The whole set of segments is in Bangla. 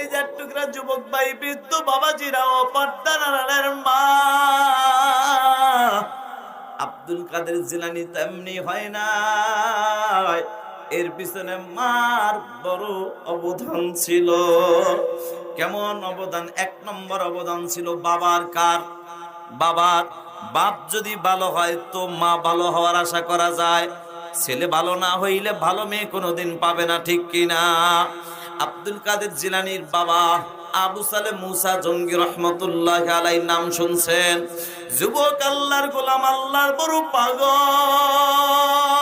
কলিজার টুকরা যুবক ভাই, বৃদ্ধ বাবাজিরা ও পর্দার মা। আব্দুল কাদের জিলানি তেমনি হয় না। এর পিছনে মার বড় অবদান ছিল। কেমন অবদান? এক নম্বর অবদান ছিল বাবার কার? বাবার বাপ যদি ভালো হয় তো মা ভালো হওয়ার আশা করা যায়। ছেলে ভালো না হইলে ভালো মেয়ে কোনোদিন পাবে না, ঠিক কিনা? আব্দুল কাদের জিলানির বাবা আবু সালে মুসা জঙ্গি রহমতুল্লাহ আলাই নাম শুনছেন। যুবক আল্লাহর গোলাম, আল্লাহর বড় পাগল।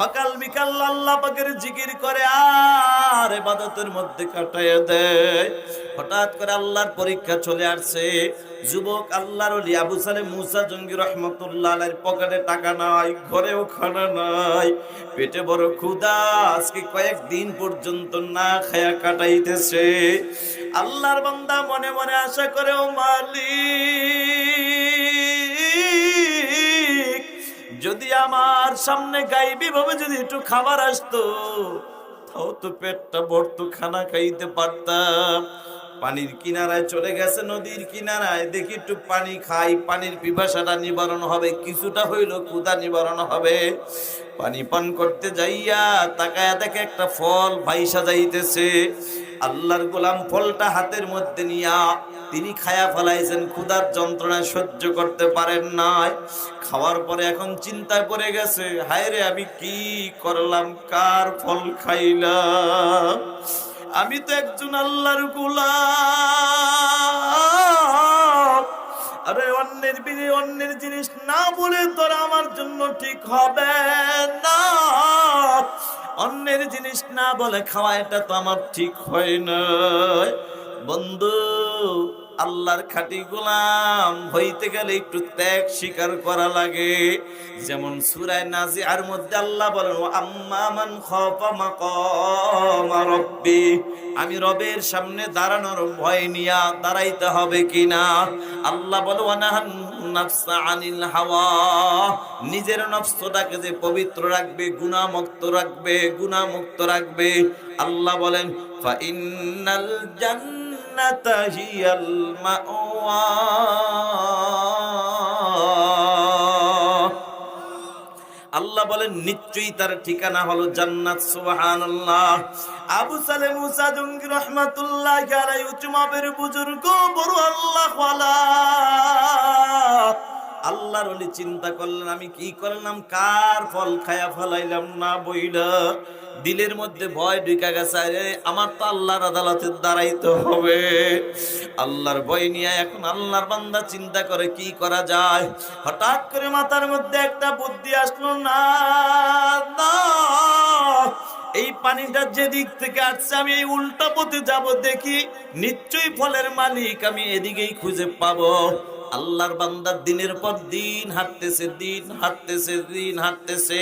সকাল বিকাল আল্লাহ পাকের জিকির করে, আর এবাদতের মধ্যে কাটায় দেয়। হঠাৎ করে আল্লাহর পরীক্ষা চলে আসছে। যুবক আল্লাহর ওলি আবু সালে মুসা জঙ্গি রহমতুল্লাহ পকেটে টাকা নাই, ঘরেও খানা নাই। পেটে বড় ক্ষুধা, আজকে কয়েকদিন পর্যন্ত না খায়া কাটাইতেছে। আল্লাহর বান্দা মনে মনে আশা করে, ও মালিক যদি আমার সামনে গাইবি ভাবে যদি একটু খাবার আসতো, তাও তো পেটটা ভরতো খানা খাইতে পারতাম। পানির কিনারায় চলে গেছে নদীর কিনারায়। দেখি একটু পানি খাই, পানির পিপাসাটা নিবারণ হবে, কিছুটা হইল ক্ষুধা নিবারণ হবে। পানি পান করতে যাইয়া তাকায়া দেখে একটা ফল ভাইসা যাইতেছে। আল্লাহর গোলাম ফলটা হাতের মধ্যে নিয়া তিনি খায়া ফেলাইছেন, ক্ষুধার যন্ত্রণা সহ্য করতে পারেন নাই। খাওয়ার পরে এখন চিন্তায় পড়ে গেছে, হায় রে, আমি কি করলাম? কার ফল খাইলাম? আমি তো একজন আল্লাহর গোলাম। আরে, অন্যের বিনে অন্যের জিনিস না বলে তোরা আমার জন্য ঠিক হবে না। অন্যের জিনিস না বলে খাওয়া, এটা তো আমার ঠিক হয় না বন্ধু, আল্লাহর খাটি গোলাম হইতে গেলে একটু ত্যাগ স্বীকার করা লাগে। যেমন সুরায় নাজি আর মধ্যে আল্লাহ বলেন, ও আম্মা মান খাফা মাকামা রব্বি। আমি রবের সামনে দাঁড়ানোর ভয় নিয়া দাঁড়াইতে হবে কিনা? আল্লাহ বলো আনিল নিজের নফসটাকে যে পবিত্র রাখবে গুনাহমুক্ত রাখবে গুনাহমুক্ত রাখবে। আল্লাহ বলেন, ফা ইন্নাল আল্লাহ বলেন, নিশ্চয়ই তার ঠিকানা হলো জান্নাত, সুবহানাল্লাহ। আবু সালে মুসা জঙ্গি রহমাতুল্লাহ আলাইহি উচমাবের বুজুর্গ, বড় আল্লাহ ওয়ালা। আল্লাহর ওলি চিন্তা করলেন, আমি কি করলাম? কার ফল খায়া ফলাইলাম না বইলা? দিলের মধ্যে ভয় ঢুকা গেছে, আরে আমার তো আল্লাহর আদালতে দাঁড়াইতে হবে। আল্লাহর ভয় নিয়ে এখন আল্লাহর বান্দা চিন্তা করে, কি করা যায়? হঠাৎ করে মাথার মধ্যে একটা বুদ্ধি আসলো, না না, এই পানিটা যে দিক থেকে আসছে, আমি এই উল্টা পথে যাব দেখি, নিশ্চয়ই ফলের মালিক আমি এদিকেই খুঁজে পাবো। আল্লাহর বান্দার দিনের পর দিন হাঁটতেছে দিন হাঁটতেছে দিন হাঁটতেছে।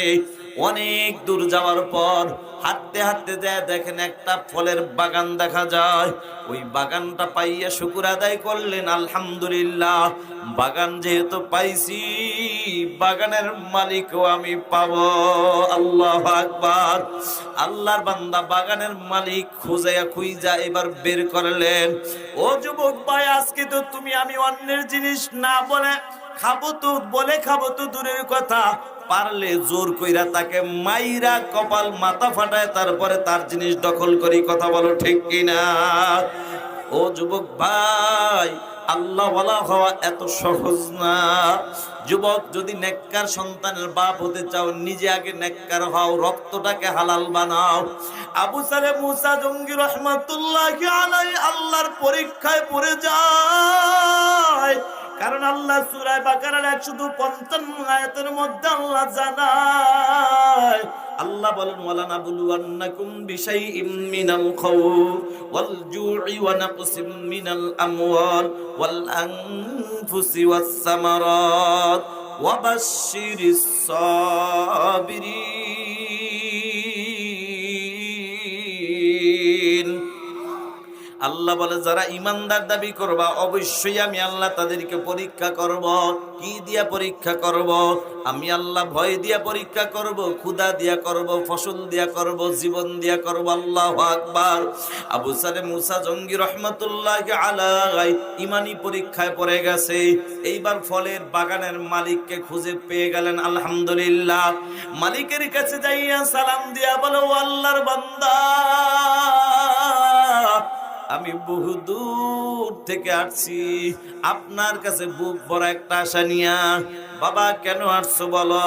অনেক দূর যাওয়ার পর হাঁটতে হাঁটতে যায়, দেখেন একটা ফলের বাগান দেখা যায়। ওই বাগানটা পাইয়া শুকুর আদায় করলেন, আলহামদুলিল্লাহ। বাগান যেহেতু পাইছি বাগানের মালিকও আমি পাব। আল্লাহ আকবার। আল্লাহর বান্দা বাগানের মালিক খুঁজাইয়া খুঁজা এবার বের করলেন। ও যুবক ভাই, আজকে তো তুমি আমি অন্যের জিনিস না বলে খাব তো, বলে খাব তো দূরের কথা। পারলে জোর কইরা তাকে মাইরা কপাল মাথা ফাটায় তারপরে তার জিনিস দখল করি, কথা বলো ঠিক কিনা? ও যুবক ভাই আল্লাহ বলা হওয়া এত সহজ না। যুবক, যদি নেককার সন্তানের বাপ হতে চাও, নিজে আগে নেককার হও, রক্তটাকে হালাল বানাও। আবু সালে মুসা জঙ্গি রহমাতুল্লাহ আল্লাহর পরীক্ষায় পড়ে যায়। কারণ আল্লাহ সুরায় বাকারার একশো পঞ্চান্ন আয়াতের মধ্যে আল্লাহ জানায়, আল্লাহ বলেন ওয়ালানা বুলুয়ান্নাকুম বিশাইইম মিনাল খাউফ ওয়াল জু'i ওয়া নাকসিম মিনাল আমওয়াল ওয়াল আনফুসি ওয়াস সামারাত ওয়া বাশশিরিস সাবিরিন। আল্লাহ বলে, যারা ইমানদার দাবি করবা, অবশ্যই আমি আল্লাহ তাদেরকে পরীক্ষা করব। কি দিয়া পরীক্ষা করব? আমি আল্লাহ ভয় দিয়া পরীক্ষা করব ক্ষুদা দিয়া করব, ফসল দিয়া করব, জীবন দিয়া করব। আল্লাহ আকবার। আবু সালে মুসা জঙ্গি রহমতুল্লাহ আলাই ইমানি পরীক্ষায় পড়ে গেছে। এইবার ফলের বাগানের মালিককে খুঁজে পেয়ে গেলেন, আলহামদুলিল্লাহ। মালিকের কাছে যাইয়া সালাম দিয়া বলো, "ও আল্লাহর বান্দা আমি বহু দূর থেকে আসছি। আপনার কাছে বুক ভরা একটা আশা নিয়া, বাবা, কেন আসছো বলো?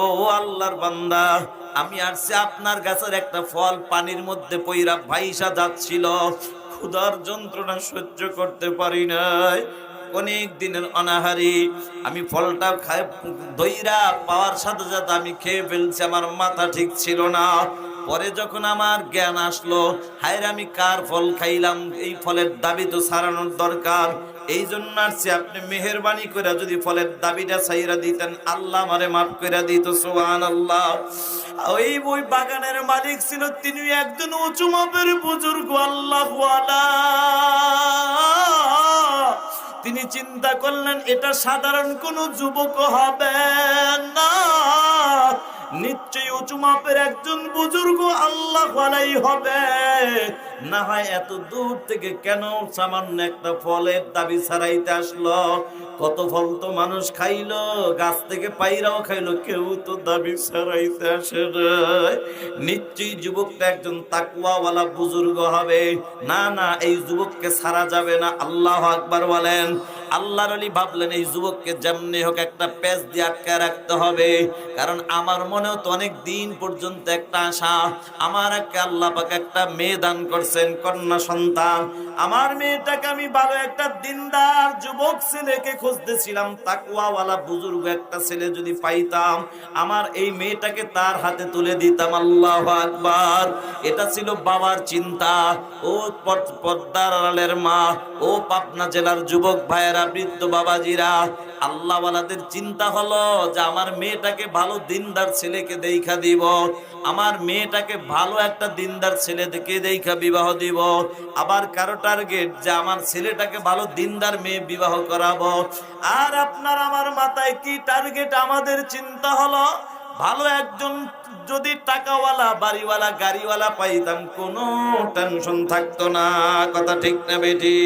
ও আল্লাহর বান্দা, আমি আসছি আপনার গাছের একটা ফল পানির মধ্যে পইরা ভাইসা যাচ্ছিল। ক্ষুধার যন্ত্রণা সহ্য করতে পারি নাই। অনেক দিনের অনাহারি, আমি ফলটা খাই দইরা পাওয়ার সাথে সাথে আমি খেয়ে ফেলছি, আমার মাথা ঠিক ছিল না। পরে যখন আমার জ্ঞান আসলো, হায়রে, আমি কার ফল খাইলাম? এই ফলের দাবি তো সারানোর দরকার। এই জন্য আসছি, আপনি মেহরবানি করে যদি ফলের দাবিটা সাইরা দিতেন, আল্লাহ আমারে মাফ করে দিত সোহান আল্লাহ ওই বই বাগানের মালিক ছিল তিনি একজন উঁচু মাপের বুজুর্গ, আল্লাহ তিনি চিন্তা করলেন, এটা সাধারণ কোন যুবক হবে না। নিশ্চয়ই উঁচু মাপের একজন বুজুর্গ আল্লাহ ফালাই হবে। না হয় এত দূর থেকে কেন সামান্য একটা ফলের দাবি ছাড়াইতে আসলো? কত ফল তো মানুষ খাইলো, গাছ থেকে পাইরাও খাইলো, কেউ তো দাবি ছাড়াইতে আসে নিশ্চয়ই যুবকটা একজন তাকুয়াওয়ালা বুজুর্গ হবে। না না, এই যুবককে ছাড়া যাবে না, আল্লাহ আকবার বলেন। আল্লাহর আলী ভাবলেন, এই যুবককে যেমনি হোক একটা পেজ দিয়ে আটকে রাখতে হবে। কারণ আমার মনেও তো অনেক দিন পর্যন্ত একটা আশা, আমার একটা আল্লাহ পাকে একটা মেয়ে দান করছেন, কন্যা সন্তান। আমার মেয়েটাকে আমি ভালো একটা দিনদার যুবক ছেলেকে খুঁজতেছিলাম তাকুয়াওয়ালা বুজুর্গ একটা ছেলে যদি পাইতাম, আমার এই মেয়েটাকে তার হাতে তুলে দিতাম। আল্লাহ আকবার। এটা ছিল বাবার চিন্তা। ও পদ- পদ্মার মা, ও পাবনা জেলার যুবক ভাইয়েরা, বৃদ্ধ বাবাজিরা, আল্লাহওয়ালাদের চিন্তা হলো যে আমার মেয়েটাকে ভালো দিনদার ছেলেকে দেখা দিব, আমার মেয়েটাকে ভালো একটা দিনদার ছেলেকে দেখা বিবাহ দিব, আবার কারও টার্গেট যে আমার ছেলেটাকে ভালো দিনদার মেয়ে বিবাহ করাবো। আর আপনার আমার মাথায় কি টার্গেট আমাদের চিন্তা হলো? ভালো একজন যদি টাকাওয়ালা, বাড়িওয়ালা, গাড়িওয়ালা পাইতাম, কোনো টেনশন থাকতো না। কথা ঠিক না বেটি?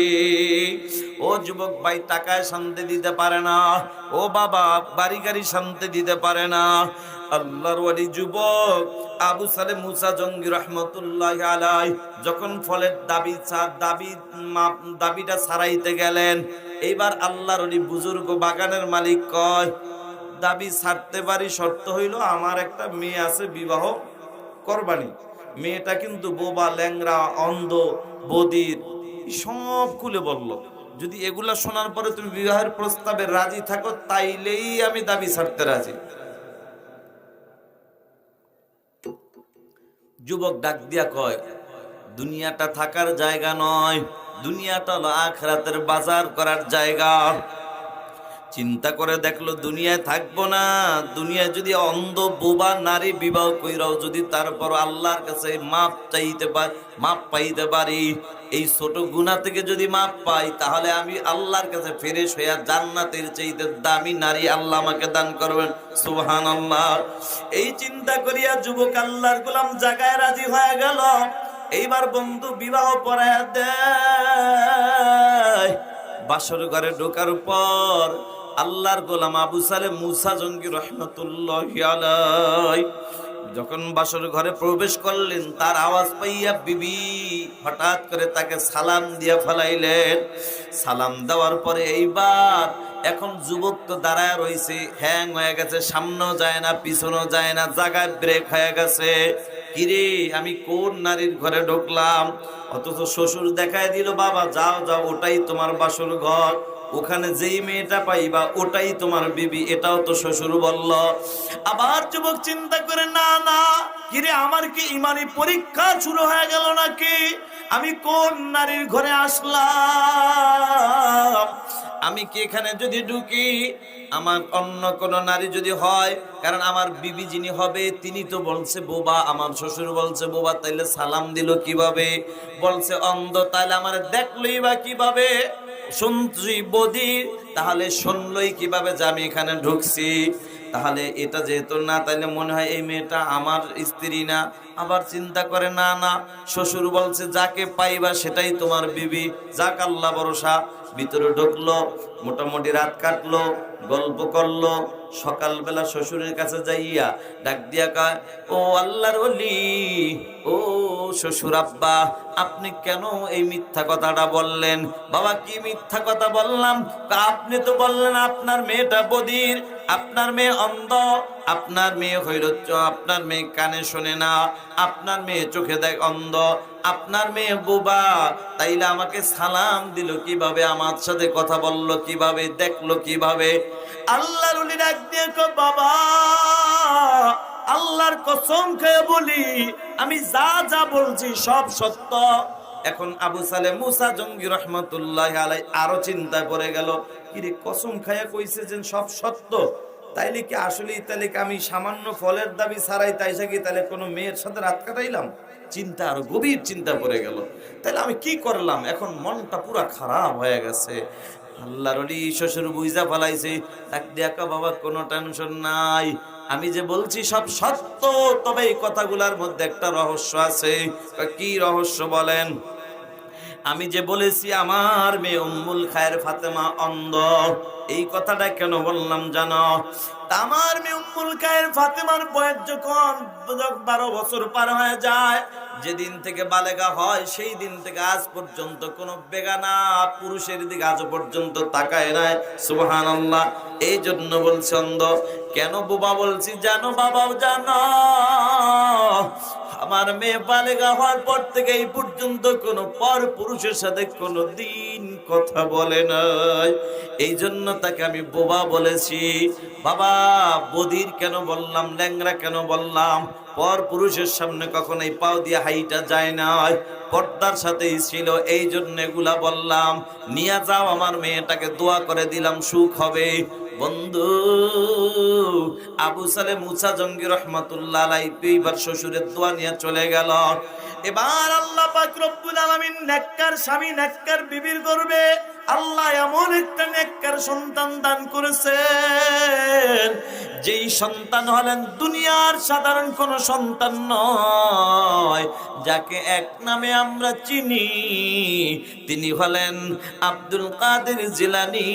ও যুবক ভাই টাকায় শান্তি দিতে পারে না। ও বাবা বাড়ি গাড়ি শান্তি দিতে পারে না। আল্লাহর ওয়ালি যুবক আবু সালে মুসা জঙ্গি রহমতুল্লাহ আলাই যখন ফলের দাবি দাবি দাবিটা ছাড়াইতে গেলেন, এইবার আল্লাহর ওলি বুজুর্গ বাগানের মালিক কয় দাবি ছাড়তে পারি, শর্ত হইল আমার একটা মেয়ে আছে, বিবাহ করবানি। মেয়েটা কিন্তু বোবা ল্যাংরা অন্ধ, বদির সব খুলে বলল। যদি এগুলা শোনার পরে তুমি বিবাহের প্রস্তাবে রাজি থাকো, তাইলেই আমি দাবি ছাড়তে রাজি। যুবক ডাক দিয়া কয়, দুনিয়াটা থাকার জায়গা নয়, দুনিয়াটা হলো আখরাতের বাজার করার জায়গা। চিন্তা করে দেখল দুনিয়ায় থাকব না। দুনিয়ায় যদি অন্ধ বোবা নারী বিবাহ কইরাও যদি তারপর আল্লাহর কাছে মাপ চাইতে পার মাপ পাইতে পারি, এই ছোট গুণা থেকে যদি মাপ পাই, তাহলে আমি আল্লাহর কাছে ফেরেশ হইয়া জান্নাতের চাইতে দামি নারী আল্লাহ আমাকে দান করবেন। সুবহান আল্লাহ এই চিন্তা করিয়া যুবক আল্লাহর গোলাম জাগায় রাজি হয়ে গেল। এইবার বন্ধু বিবাহ পড়ায় দেয়। বাসর ঘরে ঢোকার পর আল্লাহর গোলাম আবু সালে মুসা জঙ্গি রহমতুল্লাহ যখন বাসর ঘরে প্রবেশ করলেন, তার আওয়াজ পাইয়া বিবি হঠাৎ করে তাকে সালাম দিয়া ফেলাইলেন। সালাম দেওয়ার পরে এইবার এখন যুবক তো দাঁড়ায় রইছে, হ্যাং হয়ে গেছে, সামনেও যায় না, পিছনেও যায় না, জায়গায় ব্রেক হয়ে গেছে। কিরে, আমি কোন নারীর ঘরে ঢুকলাম? অথচ শ্বশুর দেখায় দিল, বাবা, যাও যাও, ওটাই তোমার বাসর ঘর। ওখানে যেই মেয়েটা পাইবা, ওটাই তোমার বিবি, এটাও তো শ্বশুর বলল। আবার যুবক চিন্তা করে, না না, কিরে, আমার কি ইমানি পরীক্ষা শুরু হয়ে গেল নাকি? আমি কোন নারীর ঘরে আসলাম? আমি কি এখানে যদি ঢুকি, আমার অন্য কোন নারী যদি হয়, কারণ আমার বিবি যিনি হবে, তিনি তো বলছে, বোবা, আমার শ্বশুর বলছে, বোবা, তাইলে সালাম দিল কীভাবে? বলছে, অন্ধ, তাইলে আমার দেখলই বা কীভাবে? শুনছি বদি, তাহলে শুনলই কীভাবে যে আমি এখানে ঢুকছি। তাহলে এটা যেহেতু না, তাইলে মনে হয় এই মেয়েটা আমার স্ত্রী না। আবার চিন্তা করে, না না, শ্বশুর বলছে, যাকে পাইবা সেটাই তোমার বিবি, যাক আল্লাহ ভরসা। ভিতরে ঢুকলো, মোটামুটি রাত কাটলো, গল্প করল। সকালবেলা শ্বশুরের কাছে যাইয়া ডাক দিয়া কয়, ও আল্লাহর অলি ও শ্বশুর আব্বা, আপনি কেন এই মিথ্যা কথাটা বললেন? বাবা, কি মিথ্যা কথা বললাম? তা আপনি তো বললেন, আপনার মেয়েটা বদির, আপনার মেয়ে অন্ধ। আপনার মেয়ে হৈরচ্য, আপনার মেয়ে কানে শোনে না, আপনার মেয়ে চোখে দেখ অন্ধ, আপনার মেয়ে বুবা, তাইলে আমাকে সালাম দিল কীভাবে, আমার সাথে কথা বলল কীভাবে, দেখল কীভাবে? কো, বাবা, আল্লাহর কসম খেয়ে বলি, আমি যা যা বলছি সব সত্য। এখন আবু সালে মুসা জঙ্গি রহমতুল্লাহ আলাই আরও চিন্তায় পড়ে গেল, কিরে কসম খায়া কইছে যে সব সত্য? তাইলে কি আসলে তাহলে কি আমি সামান্য ফলের দাবি ছাড়াই তাই কি তাহলে কোনো মেয়ের সাথে রাত কাটাইলাম? চিন্তা আরও গভীর চিন্তা পড়ে গেল। তাহলে আমি কি করলাম? এখন মনটা পুরা খারাপ হয়ে গেছে। আল্লাহর শ্বশুর বুঝা ফেলাইছে তাক দেখা বাবা, কোনো টেনশন নাই। আমি যে বলছি সব সত্য, তবে এই কথাগুলার মধ্যে একটা রহস্য আছে। কি রহস্য বলেন? আমি যে বলেছি, আমার মেয়ে উম্মুল খায়ের ফাতেমা অন্ধ। এই কথাটা কেন বললাম জানো? তা আমার মেয়ে উম্মুল খায়ের ফাতেমার বয়স যখন বারো বছর পার হয়ে যায়, যেদিন থেকে বালেগা হয়, সেই দিন থেকে আজ পর্যন্ত কোন বেগানা পুরুষের দিকে আজ পর্যন্ত তাকায় নাই। সুবহান আল্লাহ এই জন্য বলছে অন্ধ, কেন বোবা বলছি? জানো বাবাও জানো আমার মেয়ে বালেগা হওয়ার পর থেকে এই পর্যন্ত কোনো পর পুরুষের সাথে কোনো দিন কথা বলে নাই। এই জন্য তাকে আমি বোবা বলেছি। বাবা, বদির কেন বললাম ল্যাংরা কেন বললাম? পর পুরুষের সামনে কখন এই পাও দিয়ে হাইটা যায় না। পর্দার সাথেই ছিল, এই জন্য এগুলা বললাম। নিয়ে যাও আমার মেয়েটাকে, দোয়া করে দিলাম, সুখ হবে। বন্ধু আবু সালে মুসা জঙ্গি রহমাতুল্লাহ এইবার শ্বশুরের দোয়া নিয়ে চলে গেল। এবার আল্লাহ পাক রব্বুল আলামিন নেককার স্বামী, নেককার বিবির করবে আল্লাহ এমন একটা নেককার সন্তান দান করেছেন, যেই সন্তান হলেন দুনিয়ার সাধারণ কোন সন্তান নয়, যাকে এক নামে আমরা চিনি। তিনি হলেন আব্দুল কাদের জিলানি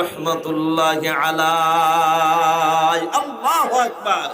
রহমতুল্লাহ আলাই আল্লাহু আকবার।